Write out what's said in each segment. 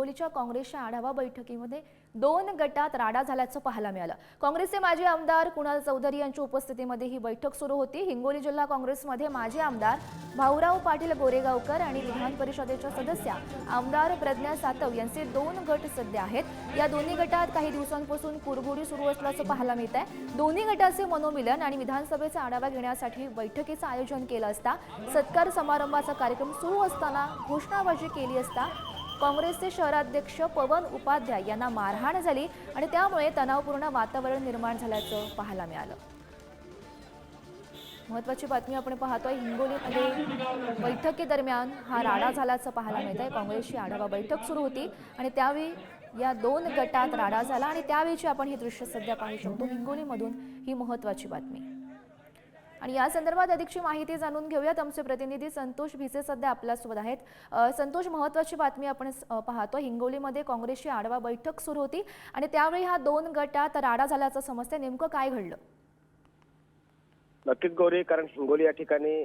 हिंगोलीच्या काँग्रेसच्या आढावा बैठकीमध्ये दोन गटात राडा झाल्याचं पाहायला मिळालं. काँग्रेसचे माजी आमदार कुणाल चौधरी यांच्या उपस्थितीमध्ये ही बैठक सुरू होती. हिंगोली जिल्हा काँग्रेसमध्ये माजी आमदार भाऊराव पाटील गोरेगावकर आणि विधान परिषदेच्या सदस्या आमदार प्रज्ञा सातव यांचे दोन गट सध्या आहेत. या दोन्ही गटात काही दिवसांपासून कुरघोडी सुरू असल्याचं पाहायला मिळत आहे दोन्ही गटाचे मनोमिलन आणि विधानसभेचा आढावा घेण्यासाठी बैठकीचं आयोजन केलं असता सत्कार समारंभाचा कार्यक्रम सुरू असताना घोषणाबाजी केली असता काँग्रेसचे शहराध्यक्ष पवन उपाध्याय यांना मारहाण झाली आणि त्यामुळे तणावपूर्ण वातावरण निर्माण झाल्याचं पाहायला मिळालं. महत्वाची बातमी आपण पाहतोय हिंगोलीमध्ये बैठकीदरम्यान हा राडा झाल्याचं पाहायला मिळत आहे काँग्रेसची आढावा बैठक सुरू होती आणि त्यावेळी या दोन गटात राडा झाला आणि त्यावेळीची आपण ही दृश्य सध्या पाहू शकतो. हिंगोलीमधून ही महत्वाची बातमी. आणि या संदर्भात अधिकची माहिती जाणून घेऊयात. आमचे प्रतिनिधी संतोष भिसे सध्या आपल्यासोबत आहेत. संतोष महत्वाची बातमी आपण पाहतो. हिंगोलीमध्ये काँग्रेसची आढावा बैठक सुरू होती आणि त्यावेळी हा दोन गटात राडा झाल्याचं समजते. नेमकं काय घडलं? नक्कीच गौरी कारण हिंगोली या ठिकाणी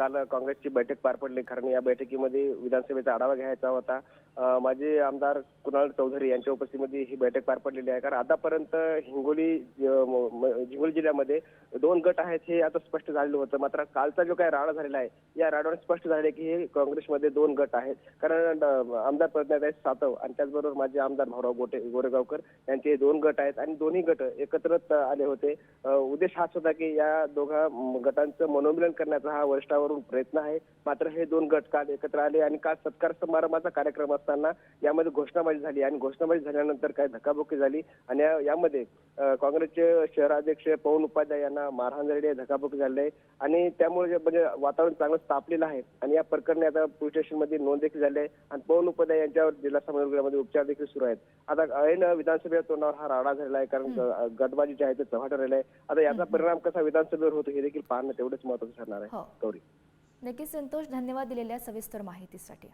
काल काँग्रेसची बैठक पार पडली. कारण या बैठकीमध्ये विधानसभेचा आढावा घ्यायचा होता. माझे आमदार कुणाल चौधरी यांच्या उपस्थितीमध्ये ही बैठक पार पडलेली आहे. कारण आतापर्यंत हिंगोली हिंगोली जिल्ह्यामध्ये दोन गट आहेत हे आता स्पष्ट झालेलं होतं. मात्र कालचा जो काही राडा झालेला आहे या राडावर स्पष्ट झाले की हे काँग्रेसमध्ये दोन गट आहेत. कारण आमदार प्रज्ञाताई सातव आणि त्याचबरोबर माझे आमदार भाऊराव गोटे गोरेगावकर यांचे हे दोन गट आहेत आणि दोन्ही गट एकत्रच आले होते. उद्देश हाच होता की या दोघा गटांचं मनोमिलन करण्याचा हा वरिष्ठावरून प्रयत्न आहे. मात्र हे दोन गट काल एकत्र आले आणि काल सत्कार समारंभाचा कार्यक्रम असताना यामध्ये घोषणाबाजी झाली आणि घोषणाबाजी झाल्यानंतर काय धक्काबुक्की झाली आणि यामध्ये काँग्रेसचे शहराध्यक्ष पवन उपाध्याय यांना मारहाण झालेली आहे धक्काबुक्की झाली आहे आणि त्यामुळे म्हणजे वातावरण चांगलं तापलेलं आहे आणि या प्रकरणी आता पोलीस स्टेशनमध्ये नोंद देखील झाली आहे आणि पवन उपाध्याय यांच्यावर जिल्हा समन्वयामध्ये उपचार देखील सुरू आहेत. आता ऐन विधानसभेच्या तोंडावर हा राडा झालेला आहे कारण गटबाजी जे आहे ते चव्हाट राहिलं आहे. आता याचा परिणाम कसा विधानसभेवर होतो हे देखील पाहणं तेवढंच महत्वाचं ठरणार आहे. हो. गौरी. नक्कीच संतोष धन्यवाद दिलेल्या सविस्तर माहितीसाठी.